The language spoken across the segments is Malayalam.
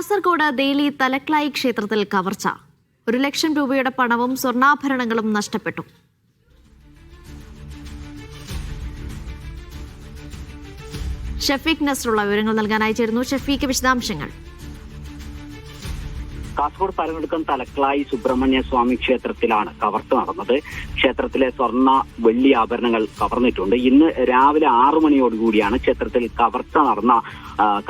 കാസർഗോഡ് ദേലി തലക്ലായി ക്ഷേത്രത്തിൽ കവർച്ച. ഒരു ലക്ഷം രൂപയുടെ പണവും സ്വർണാഭരണങ്ങളും നഷ്ടപ്പെട്ടു. ഷഫീഖ് നസ്റുള്ള വിവരങ്ങൾ നൽകാനായി ചേരുന്നു. ഷഫീഖ് വിശദാംശങ്ങൾ. കാസർഗോഡ് പരമെടുക്കം തലക്കളായി സുബ്രഹ്മണ്യ സ്വാമി ക്ഷേത്രത്തിലാണ് കവർത്ത് നടന്നത്. ക്ഷേത്രത്തിലെ സ്വർണ വെള്ളി ആഭരണങ്ങൾ കവർന്നിട്ടുണ്ട്. ഇന്ന് രാവിലെ ആറു മണിയോടുകൂടിയാണ് ക്ഷേത്രത്തിൽ കവർച്ച നടന്ന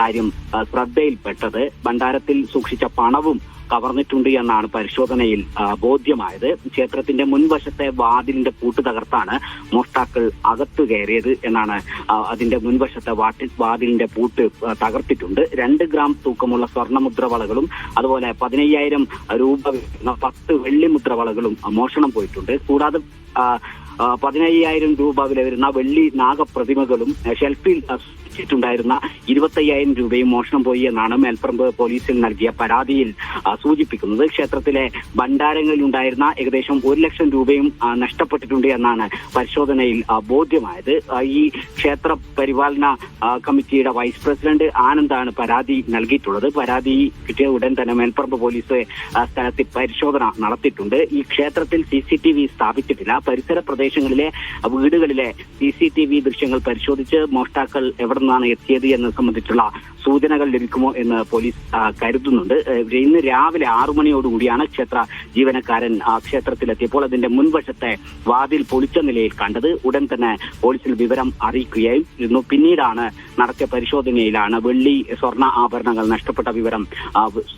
കാര്യം ശ്രദ്ധയിൽപ്പെട്ടത്. ഭണ്ഡാരത്തിൽ സൂക്ഷിച്ച പണവും കവർന്നിട്ടുണ്ട് എന്നാണ് പരിശോധനയിൽ ബോധ്യമായത്. ക്ഷേത്രത്തിന്റെ മുൻവശത്തെ വാതിലിന്റെ പൂട്ട് തകർത്താണ് മോഷ്ടാക്കൾ അകത്തു കയറിയത് എന്നാണ് അതിന്റെ മുൻവശത്തെ വാട്ടിൽ വാതിലിന്റെ പൂട്ട് തകർത്തിട്ടുണ്ട്. രണ്ട് ഗ്രാം തൂക്കമുള്ള സ്വർണമുദ്ര വളകളും അതുപോലെ പതിനയ്യായിരം രൂപ പത്ത് വെള്ളി മുദ്ര വളകളും മോഷണം പോയിട്ടുണ്ട്. കൂടാതെ പതിനയ്യായിരം രൂപ വില വരുന്ന വെള്ളി നാഗപ്രതിമകളും ഷെൽഫിൽ ായിരുന്ന ഇരുപത്തയ്യായിരം രൂപയും മോഷണം പോയി എന്നാണ് മേൽപ്പറമ്പ് പോലീസിൽ നൽകിയ പരാതിയിൽ സൂചിപ്പിക്കുന്നത്. ക്ഷേത്രത്തിലെ ഭണ്ഡാരങ്ങളിൽ ഉണ്ടായിരുന്ന ഏകദേശം ഒരു ലക്ഷം രൂപയും നഷ്ടപ്പെട്ടിട്ടുണ്ട് എന്നാണ് പരിശോധനയിൽ ബോധ്യമായത്. ഈ ക്ഷേത്ര പരിപാലന കമ്മിറ്റിയുടെ വൈസ് പ്രസിഡന്റ് ആനന്ദാണ് പരാതി നൽകിയിട്ടുള്ളത്. പരാതി കിട്ടിയ ഉടൻ തന്നെ മേൽപ്പറമ്പ് പോലീസ് സ്ഥലത്ത് പരിശോധന നടത്തിയിട്ടുണ്ട്. ഈ ക്ഷേത്രത്തിൽ സി സി ടി വി സ്ഥാപിച്ചിട്ടില്ല. പരിസര പ്രദേശങ്ങളിലെ വീടുകളിലെ സി സി ടി വി ദൃശ്യങ്ങൾ പരിശോധിച്ച് മോഷ്ടാക്കൾ എവിടെ നിന്നാണ് എത്തിയത് എന്നത് സംബന്ധിച്ചുള്ള സൂചനകൾ ലഭിക്കുമോ എന്ന് പോലീസ് കരുതുന്നുണ്ട്. ഇന്ന് രാവിലെ ആറു മണിയോടുകൂടിയാണ് ക്ഷേത്ര ജീവനക്കാരൻ ആ ക്ഷേത്രത്തിലെത്തിയപ്പോൾ അതിന്റെ മുൻവശത്തെ വാതിൽ പൊളിച്ച നിലയിൽ കണ്ടത്. ഉടൻ തന്നെ പോലീസിൽ വിവരം അറിയിക്കുകയും അറിയിക്കുകയായിരുന്നു പിന്നീടാണ് നടത്തിയ പരിശോധനയിലാണ് വെള്ളി സ്വർണ ആഭരണങ്ങൾ നഷ്ടപ്പെട്ട വിവരം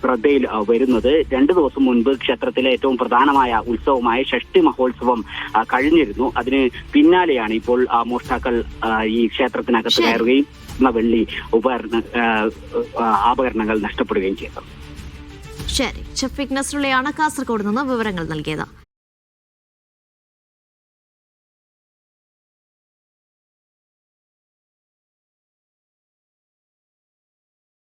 ശ്രദ്ധയിൽ വരുന്നത്. രണ്ടു ദിവസം മുൻപ് ക്ഷേത്രത്തിലെ ഏറ്റവും പ്രധാനമായ ഉത്സവമായ ഷഷ്ടി മഹോത്സവം കഴിഞ്ഞിരുന്നു. അതിന് പിന്നാലെയാണ് ഇപ്പോൾ മോഷ്ടാക്കൾ ഈ ക്ഷേത്രത്തിനകത്ത്. കയറുകയും വെള്ളി ഉപകരണ ആഭരണങ്ങൾ നഷ്ടപ്പെടുകയും ചെയ്തത്. ശരി ഷഫീഖ് നസ്രുള്ളയാണ് കാസർഗോഡ് നിന്ന് വിവരങ്ങൾ നൽകിയത്